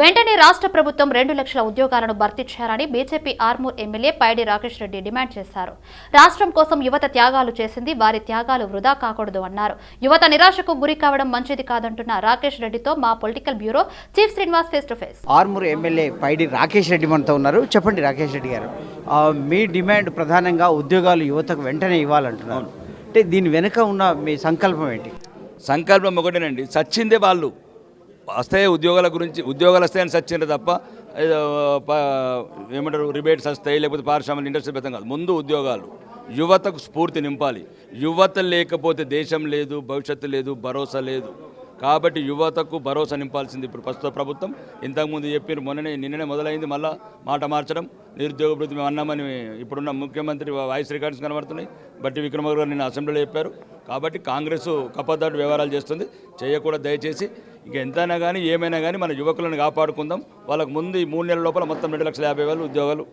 వెంటనే రాష్ట్ర ప్రభుత్వం రెండు లక్షల ఉద్యోగాలను భర్తీ చేయాలని BJP Armoor MLA Paidi Rakesh Reddy demand చేశారు. రాష్ట్రం కోసం యువత త్యాగాలు చేసింది వారి త్యాగాలు వృధా కాకూడదు అన్నారు. యువత నిరాశకు గురి కావడం మంచిది కాదంటున్న రాకేష్ రెడ్డితో మా political bureau chief Srinivas face to face. Armoor MLA Paidi Rakesh Reddy మనతో ఉన్నారు. చెప్పండి రాకేష్ రెడ్డి గారు. మీ డిమాండ్ ప్రధానంగా ఉద్యోగాలు యువతకు వెంటనే ఇవ్వాలంటున్నారు. అంటే దీని వెనుక ఉన్న మీ సంకల్పం ఏంటి? సంకల్పం ఒకటేనండి. సచ్చిందే వాళ్ళు. వస్తాయి ఉద్యోగాల గురించి ఉద్యోగాలు వస్తాయని సచ్చిండ్రు తప్ప ఏమంటారు రిబేట్స్ వస్తాయి లేకపోతే పారిశ్రామిక ఇండస్ట్రీ పెద్ద కాదు. ముందు ఉద్యోగాలు. యువతకు స్ఫూర్తి నింపాలి. యువత లేకపోతే దేశం లేదు భవిష్యత్తు లేదు భరోసా లేదు. కాబట్టి యువతకు భరోసా నింపాల్సింది ఇప్పుడు ప్రస్తుత ప్రభుత్వం. ఇంతకుముందు చెప్పారు మొన్ననే నిన్ననే మొదలైంది మళ్ళా మాట మార్చడం. నిరుద్యోగ వృత్తి మేము అన్నామని ఇప్పుడున్న ముఖ్యమంత్రి వాయిస్ రికార్డ్స్ కనబడుతున్నాయి. బట్టి విక్రమ గారు నిన్న అసెంబ్లీలో చెప్పారు. కాబట్టి కాంగ్రెస్ కప్పదాటు వ్యవహారాలు చేస్తుంది. చేయకూడదు దయచేసి. ఇక ఎంతైనా కానీ ఏమైనా కానీ మన యువకులను కాపాడుకుందాం. వాళ్ళకు ముందు ఈ మూడు నెలల లోపల మొత్తం రెండు లక్షల యాభై వేలు ఉద్యోగాలు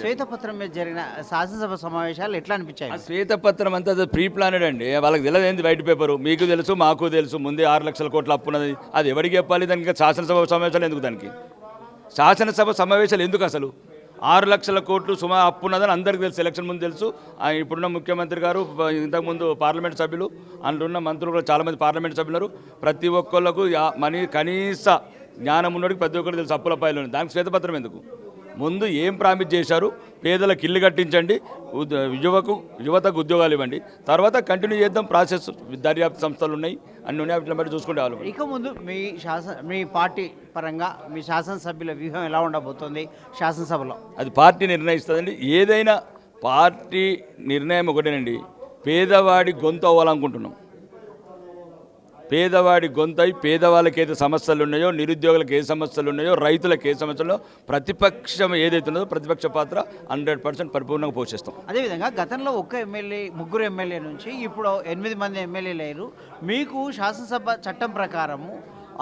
శ్వేతపత్రం మీద జరిగిన శాసనసభ సమావేశాలు ఎట్లా అనిపించాయి? శ్వేతపత్రం అంతా ప్రీ ప్లానెడ్ అండి. వాళ్ళకి తెలియదు ఏంది వైట్ పేపర్? మీకు తెలుసు మాకు తెలుసు. ముందే ఆరు లక్షల కోట్ల అప్పు ఉన్నది. అది ఎవరికి చెప్పాలి? దానికి శాసనసభ సమావేశాలు ఎందుకు దానికి? శాసనసభ సమావేశాలు ఎందుకు అసలు? ఆరు లక్షల కోట్లు సుమా అప్పు ఉన్నదని అందరికీ తెలుసు. ఎలక్షన్ ముందు తెలుసు. ఆ ఇప్పుడున్న ముఖ్యమంత్రి గారు ఇంతకుముందు పార్లమెంట్ సభ్యులు అందులో మంత్రులు కూడా చాలామంది పార్లమెంట్ సభ్యులు ఉన్నారు. ప్రతి ఒక్కళ్ళకు మనీ కనీస జ్ఞానం ఉన్నోడికి ప్రతి ఒక్కరికి తెలుసు అప్పుల పైలు దానికి శ్వేతపత్రం ఎందుకు? ముందు ఏం ప్రామిస్ చేశారు? పేదలకు ఇల్లు కట్టించండి యువకు యువతకు ఉద్యోగాలు ఇవ్వండి. తర్వాత కంటిన్యూ చేద్దాం ప్రాసెస్ దర్యాప్తు సంస్థలు ఉన్నాయి అన్ని ఉన్నాయి వాటిని బట్టి చూసుకుంటే వాళ్ళు. ఇక ముందు మీ శాసన మీ పార్టీ పరంగా మీ శాసనసభ్యుల వ్యూహం ఎలా ఉండబోతోంది శాసనసభలో? అది పార్టీ నిర్ణయిస్తుందండి. ఏదైనా పార్టీ నిర్ణయం ఒకటేనండి పేదవాడి గొంతు అవ్వాలనుకుంటున్నాం. పేదవాడి గొంతై పేదవాళ్ళకి ఏదైతే సమస్యలు ఉన్నాయో నిరుద్యోగులకు ఏ సమస్యలు ఉన్నాయో రైతులకు ఏ సమస్యలు ప్రతిపక్షం ఏదైతే ఉన్నదో ప్రతిపక్ష పాత్ర హండ్రెడ్ పర్సెంట్ పరిపూర్ణంగా పోషిస్తాం. అదేవిధంగా గతంలో ఒక్క ఎమ్మెల్యే ముగ్గురు ఎమ్మెల్యే నుంచి ఇప్పుడు ఎనిమిది మంది ఎమ్మెల్యేలు అయ్యారు మీకు శాసనసభ చట్టం ప్రకారము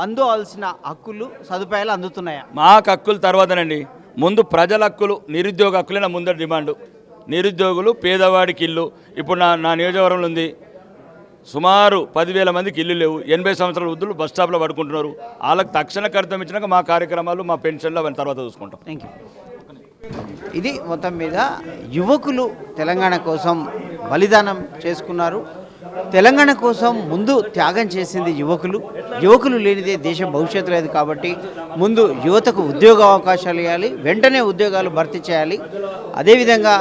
అందువలసిన హక్కులు సదుపాయాలు అందుతున్నాయా? మాకు హక్కులు తర్వాతనండి. ముందు ప్రజల హక్కులు నిరుద్యోగ హక్కులే నా ముందర డిమాండ్. నిరుద్యోగులు పేదవాడికి ఇల్లు. ఇప్పుడు నా నా నియోజకవర్గంలో ఉంది సుమారు పదివేల మందికి ఇల్లు లేవు. ఎనభై సంవత్సరాల వృద్ధులు బస్ స్టాప్లో పడుకుంటున్నారు. వాళ్ళకి తక్షణ కర్తం ఇచ్చినాక మా కార్యక్రమాలు మా పెన్షన్లు అవన్నీ తర్వాత చూసుకుంటాం. థ్యాంక్ యూ ఇది మొత్తం మీద యువకులు తెలంగాణ కోసం బలిదానం చేసుకున్నారు. తెలంగాణ కోసం ముందు త్యాగం చేసింది యువకులు. యువకులు లేనిదే దేశం భవిష్యత్తు లేదు కాబట్టి ముందు యువతకు ఉద్యోగ అవకాశాలు ఇవ్వాలి వెంటనే ఉద్యోగాలు భర్తీ చేయాలి. అదేవిధంగా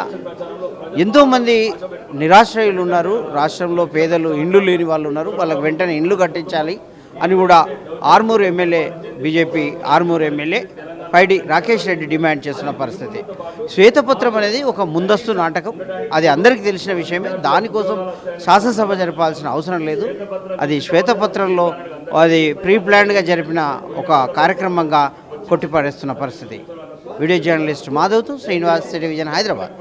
ఎంతోమంది నిరాశ్రయులు ఉన్నారు. రాష్ట్రంలో పేదలు ఇండ్లు లేని వాళ్ళు ఉన్నారు. వాళ్ళకు వెంటనే ఇండ్లు కట్టించాలి అని కూడా Armoor MLA BJP Armoor MLA Paidi Rakesh Reddy demand చేస్తున్న పరిస్థితి. శ్వేతపత్రం అనేది ఒక ముందస్తు నాటకం. అది అందరికీ తెలిసిన విషయమే. దానికోసం శాసనసభ జరపాల్సిన అవసరం లేదు. అది శ్వేతపత్రంలో అది ప్రీ ప్లాన్డ్గా జరిపిన ఒక కార్యక్రమంగా కొట్టిపడేస్తున్న పరిస్థితి. వీడియో జర్నలిస్ట్ మాధవ్తో శ్రీనివాస్ టెలివిజన్ హైదరాబాద్.